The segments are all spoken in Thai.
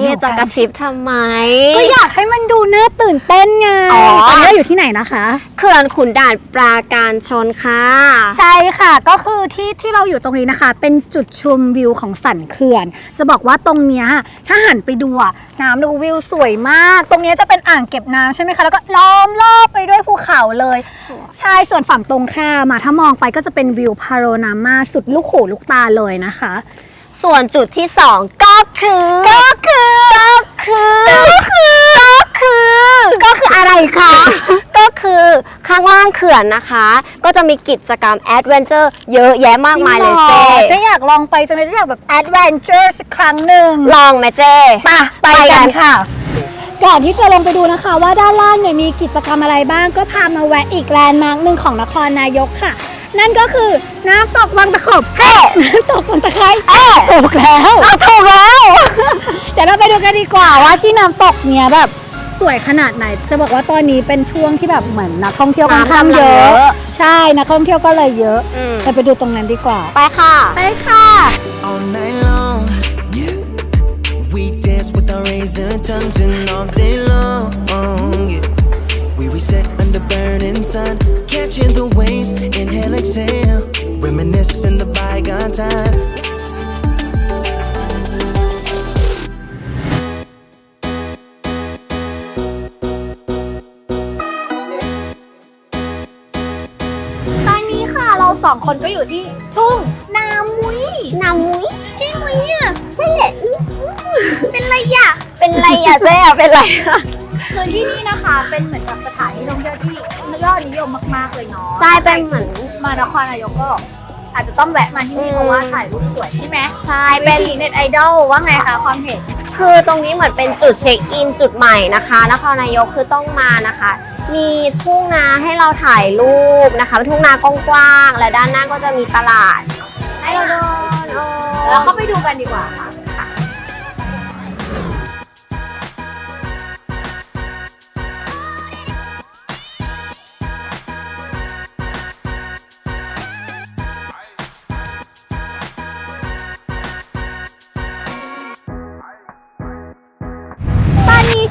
เอ๊ะจะกระซิบทำไม ก็อยากให้มันดูน่าตื่นเต้นไงอ๋อ ตอนนี้เราอยู่ที่ไหนนะคะเขื่อนขุนด่านปราการชนค่ะ ใช่ค่ะ ก็คือที่ที่เราอยู่ตรงนี้นะคะ เป็นจุดชมวิวของสันเขื่อน จะบอกว่าตรงเนี้ยถ้าหันไปดูอะน้ำดูวิวสวยมาก ตรงเนี้ยจะเป็นอ่างเก็บน้ำใช่ไหมคะ แล้วก็ล้อมรอบไปด้วยภูเขาเลย ใช่ส่วนฝั่งตรงข้ามอะถ้ามองไปก็จะเป็นวิวพาโรนามาสุดลูกหูลูกตาเลยนะคะ ส่วนจุดที่สองก็คือ ก็คือ ก็คือ ก็คือ ก็คือ ก็คืออะไรคะ ก็คือข้างล่างเขื่อนนะคะ ก็จะมีกิจกรรมแอดเวนเจอร์เยอะแยะมากมายเลยเจ๊เจ๊อยากลองไปจังเลยเจ๊อยากแบบแอดเวนเจอร์สักครั้งหนึ่งลองไหมเจ๊ไปไปกันค่ะ ก่อนที่จะลงไปดูนะคะ ว่าด้านล่างเนี่ยมีกิจกรรมอะไรบ้างก็พามาแวะอีกแลนด์มาร์คหนึ่งของนครนายกค่ะ นั่นก็คือน้ำตกวังตะขบเฮ้น้ำตกวังตะไคร้เอ๊ะถูกแล้วเอาถูกแล้ว เดี๋ยวเราไปดูกันดีกว่าว่าที่น้ำตกเนี่ยแบบสวยขนาดไหน จะบอกว่าตอนนี้เป็นช่วงที่แบบเหมือนนักท่องเที่ยวค่อนข้างเยน้ำกำลังเยอะอะ ใช่นักท่องเที่ยวก็เลยเยอะอืมเราไปดูตรงนั้นดีกว่า ไปค่ะ ไปค่ะ all night long. Yeah. We dance with our razor tongues and all day long. Yeah. We reset under burning sun, catching the waves, inhale, exhale, reminiscing the bygone time. ตอนนี้ค่ะเราสองคนก็อยู่ที่ทุ่งนามุยนามุ้ยใช่ไหมเนี่ยใช่แหละอื้อเป็นไรอะเป็นไรอะเจ๊อะเป็นไรอะ คือที่นี่นะคะเป็นเหมือนกับสถานที่ท่องเที่ยวที่ยอดนิยมมากๆเลยเนาะใช่เป็นเหมือน มานครนายกก็ อาจจะต้องแวะมาที่นี่อืม เพราะว่าถ่ายรูปสวยใช่ไหมใช่เป็เป็นนเน็ตไอดอลว่าไงคะความเห็นคือตรงนี้เหมือนเป็นจุดเช็คอินจุดใหม่นะคะนครนายกคือต้องมานะคะ มีทุ่งนาให้เราถ่ายรูปนะคะเป็นทุ่งนากว้างๆและด้านหน้าก็จะมีตลาดให้เราเดินเออเราเข้าไปดูกันดีกว่าค่ะ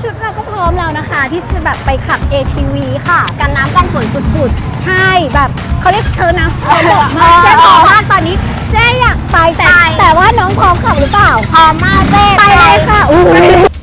ชุดเราก็พร้อมแล้วนะคะ ที่จะแบบไปขับ ATV ค่ะ กันน้ำกันฝนสุดใช่แบบเขาเรียกเธอน้ำเธอบอกมากเจ๊พร้อมมากตอนนี้เจ๊อยากไปแต่ไปแต่ว่าน้องพร้อมขับหรือเปล่าๆพร้อมมากเจ๊ไปเลยค่ะอุ้ยต่อ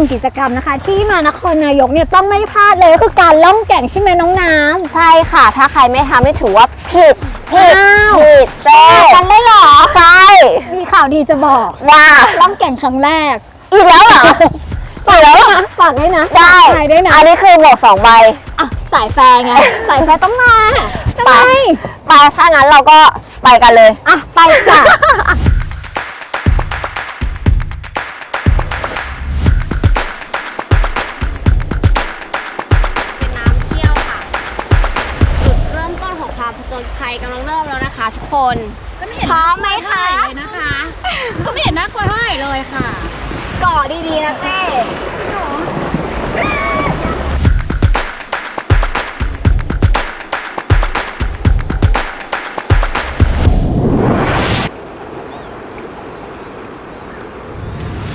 นึ่งกิจกรรมนะคะ ที่มานครนายกเนี่ยต้องไม่พลาดเลยก็คือการล่องแก่งใช่ไหมน้องน้ำใช่ค่ะ ถ้าใครไม่ทำนี่ถือว่าผิดผิดอ้าวผิดเจ๊กันเลยเหรอใช่มีข่าวดีจะบอกว่าล่องแก่งครั้งแรก อีกแล้วเหรออีกแล้วเหรอฝากด้วยนะได้ฝากด้วยนะอันนี้คือหมวกสองใบอะสายแฟร์ไงสายแฟร์ต้องมาทำไปไมไปถ้างั้นเราก็ไปกันเลยอะไปค่ะ คะทุกคนพร้อมไหมคะเลยนะคะก็ไม่เห็นน่ากลัวเท่าไหร่เลยค่ะเกาะดีๆนะเจ้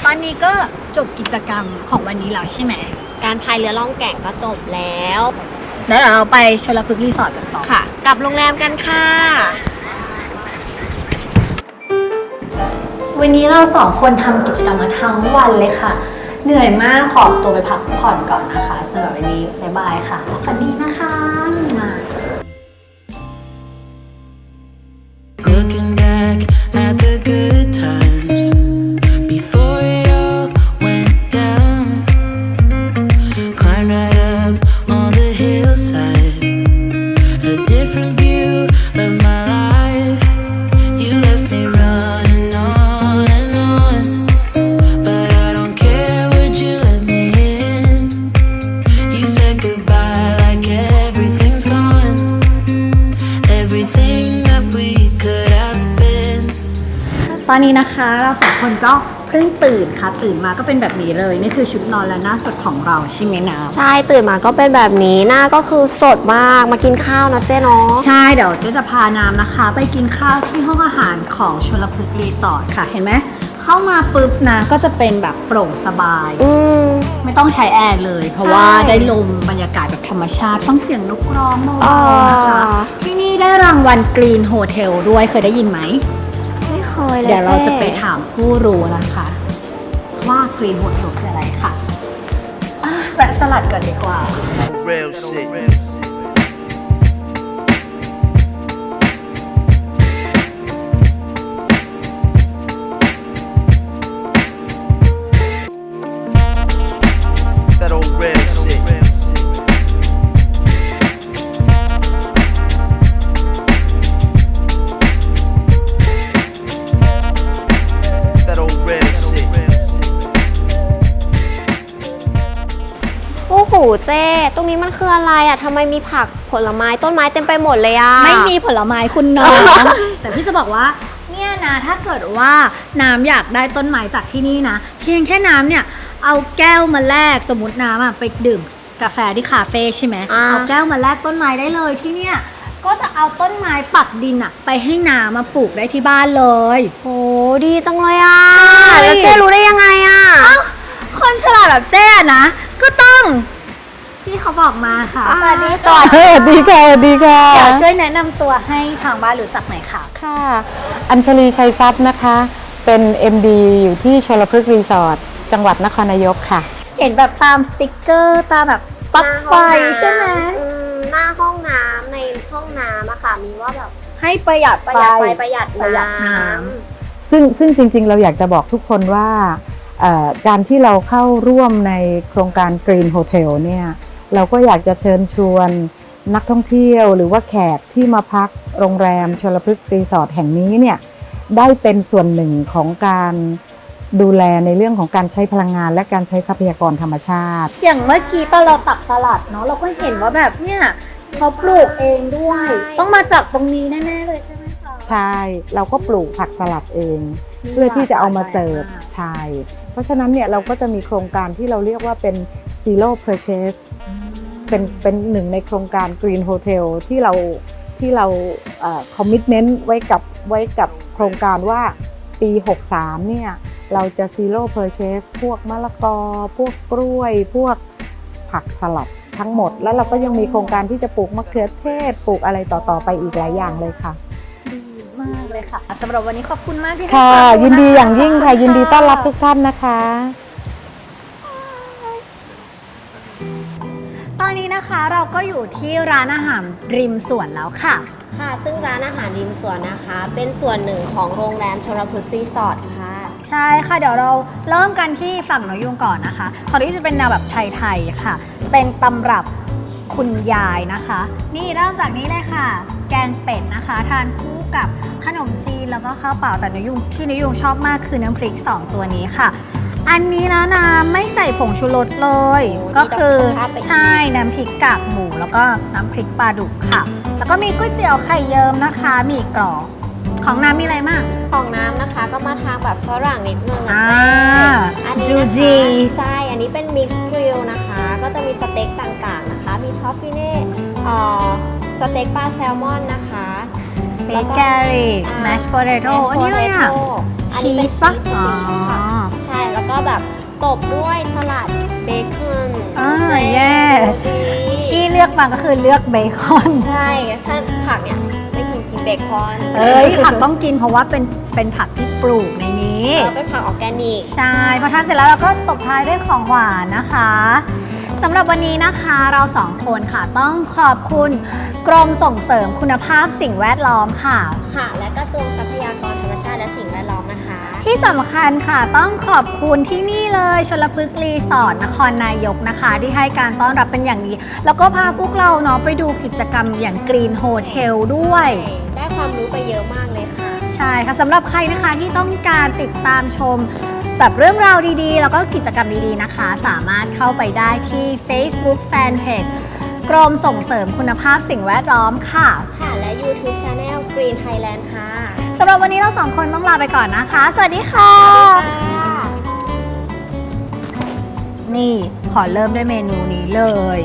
ตอนนี้ก็จบกิจกรรมของวันนี้แล้วใช่ไหม การพายเรือล่องแก่งก็จบแล้ว แล้วเดี๋ยวเราไปชลพฤกษ์รีสอร์ทกันต่อค่ะ กลับโรงแรมกันค่ะ วันนี้เราสองคนทำกิจกรรมมาทั้งวันเลยค่ะ เหนื่อยมากขอตัวไปพักผ่อนก่อนนะคะสำหรับวันนี้บ๊ายบายค่ะฝันดีนะคะมา Looking นนี้นะคะ เราสองคนก็เพิ่งตื่นค่ะ ตื่นมาก็เป็นแบบนี้เลย นี่คือชุดนอนและหน้าสดของเราใช่ไหมน้ำใช่ตื่นมาก็เป็นแบบนี้หน้าก็คือสดมากมากินข้าวนะเจ๊เนาะใช่เดี๋ยวเจะจะพาน้ำนะคะ ไปกินข้าวที่ห้องอาหารของชลพฤกษ์รีสอร์ทค่ะ เห็นไหมเข้ามาปุ๊บนะก็จะเป็นแบบโปร่งสบาย อืม ไม่ต้องใช้แอร์เลย เพราะใช่ว่าได้ลมบรรยากาศแบบธรรมชาติฟังเสียงนกร้องเบาอ๋อ ๆนะคะ ที่นี่ได้รางวัลกรีนโฮเทลด้วยเคยได้ยินไหมไม่ เคยเลยเดี๋ยวเราจะไปจ๊ถามผู้รู้นะคะ ว่ากรีนโฮเทลคืออะไรค่ะอะแวะสลัดก่อนดีกว่า Real shit. ทำไมมีผักผลไม้ต้นไม้เต็มไปหมดเลยอะไม่มีผลไม้คุณน้อง แต่พี่จะบอกว่า เนี่ยนะถ้าเกิดว่าน้ำอยากได้ต้นไม้จากที่นี่นะ เพียงแค่น้ำเนี่ย เอาแก้วมาแลกสมมติน้ำอะไปดื่มกาแฟที่คาเฟ่ใช่ไหมอ่า เอาแก้วมาแลกต้นไม้ได้เลยที่เนี่ย ก็จะเอาต้นไม้ปักดินอะไปให้น้ำมาปลูกได้ที่บ้านเลย โอ้ดีจังเลยอะใช่ แล้วเจ๊รู้ได้ยังไงอะคนฉลาดแบบเจ๊อะนะ ก็ต้อง ที่เขาบอกมาค่ะอ่าสวัสดีสวัสดีค่ะสวัสดีค่ะสวัสดีค่ะ เดี๋ยวช่วยแนะนำตัวให้ทางบ้านรู้จักหน่อยค่ะ ค่ะ อัญชลีชัยทรัพย์นะคะ เป็น MD อยู่ที่ชลพฤกษ์รีสอร์ทจังหวัดนครนายกค่ะ เห็นแบบตามสติกเกอร์ตามแบบปลั๊กไฟใช่ไหมอืมหน้าห้องน้ำในห้องน้ำอะค่ะ มีว่าแบบให้ประหยัดประไฟหยัดไฟ ประหยัดประหยัดน้ น้ำซึ่งซึ่งจริง ๆ เราอยากจะบอกทุกคนว่าเอ่อการที่เราเข้าร่วมในโครงการ Green Hotel เนี่ย เราก็อยากจะเชิญชวนนักท่องเที่ยวหรือว่าแขกที่มาพักโรงแรมชลพฤกษ์รีสอร์ทแห่งนี้เนี่ยได้เป็นส่วนหนึ่งของการดูแลในเรื่องของการใช้พลังงาน และการใช้ทรัพยากรธรรมชาติ อย่างเมื่อกี้ตอนเราตักสลัดเนาะเราก็เห็นว่าแบบเนี่ยเขาปลูกเองด้วยใช่ต้องมาจากตรงนี้แน่ๆเลยใช่ไหมคะใช่เราก็ปลูกผักสลัดเอง เพื่อที่จะเอามาเสิร์ฟใช่เพราะฉะนั้นเนี่ยเราก็จะมีโครงการที่เราเรียกว่าเป็น zero purchase เป็นเป็นหนึ่งในโครงการ Green Hotel ที่เราที่เราคอมมิ t เมนต์ไว้กับไว้กับโครงการว่าปี 63 เนี่ย เราจะ zero purchase พวกมะละกอ พวกกล้วย พวกผักสลัดทั้งหมด แล้วเราก็ยังมีโครงการที่จะปลูกมะเขือเทศ ปลูกอะไรต่อ ๆ ไปอีกหลายอย่างเลยค่ะ ดีมากเลยค่ะสำหรับวันนี้ขอบคุณมากที่ให้ค่ะ ความรู้ยินดีอย่างยิ่งค่ะนะคะยินดีต้อนรับทุกท่านนะคะ เราก็อยู่ที่ร้านอาหารริมสวนแล้วค่ะ ค่ะ ซึ่งร้านอาหารริมสวนนะคะ เป็นส่วนหนึ่งของโรงแรมชลพฤกษ์รีสอร์ทค่ะ ใช่ค่ะเดี๋ยวเราเริ่มกันที่ฝั่งนกยุงก่อนนะคะฝั่งนกยุงจะเป็นแนวแบบไทยๆค่ะ เป็นตำรับคุณยายนะคะ นี่เริ่มจากนี้เลยค่ะ แกงเป็ดนะคะ ทานคู่กับขนมจีนแล้วก็ข้าวเปล่าแต่นกยุงที่นกยุงชอบมากคือน้ำพริกสองตัวนี้ค่ะ อันนี้นะน้ำไม่ใส่ผงชูรสเลย โอ้ก็คือดีต่อสุขภาพเป็นอย่างดี ใช่น้ำพริกกากหมูแล้วก็น้ำพริกปลาดุกค่ะ แล้วก็มีก๋วยเตี๋ยวไข่เยิ้มนะคะหมีกรอบของน้ำมีอะไรมาก ของน้ำนะคะก็มาทางแบบฝรั่งนิดนึงอะอ่าเจ๊อันนี้จูนะจี คะใช่ อันนี้เป็นมิกซ์กริลนะคะ ก็จะมีสเต็กต่างๆนะคะ มีทอฟฟิเน่เอ่อสเต็กปลาแซลมอนนะคะเบแล้วก็เกอรี่อ่าแมชโพเตโต้ mashed อันนี้อะไรอะ potato อันชีนี้เป็นสปะ ชีสสติ๊กค่ะอ๋อใช่แล้ว ก็แบบตบด้วยสลัดเบคอนอ่าเจ๊เย่ดูดีที่เลือกมาก็คือเลือกเบคอน ใช่ ถ้าผักเนี่ยไม่กินกินเบคอนเอ้ยผักต้องกินเพราะว่าเป็นเป็นผักที่ปลูกในนี้เออเป็นผักออร์แกนิก ใช่พอทานเสร็จแล้วเราก็ตบท้ายด้วยของหวานนะคะสำหรับวันนี้นะคะเราสองคนค่ะต้องขอบคุณกรมส่งเสริมคุณภาพสิ่งแวดล้อมค่ะ ค่ะและกระทรวงทรัพยากรธรรมชาติและสิ่งแวดล้อมนะคะ ที่สำคัญค่ะต้องขอบคุณที่นี่เลยชลพฤกษ์รีสอร์ทนครนายกนะคะ ที่ให้การต้อนรับเป็นอย่างดี แล้วก็พาพวกเราเนาะไปดูกิจกรรมอย่างกรีนโฮเทลด้วยใช่ได้ความรู้ไปเยอะมากเลยค่ะ ใช่ค่ะสำหรับใครนะคะที่ต้องการติดตามชม แบบเรื่องราวดีๆ แล้วก็กิจกรรมดีๆนะคะ สามารถเข้าไปได้ที่ Facebook Fanpage กรมส่งเสริมคุณภาพสิ่งแวดล้อมค่ะ ค่ะ และ YouTube Channel Green Thailand ค่ะ สำหรับวันนี้เราสองคนต้องลาไปก่อนนะคะ สวัสดีค่ะ นี่ขอเริ่มด้วยเมนูนี้เลย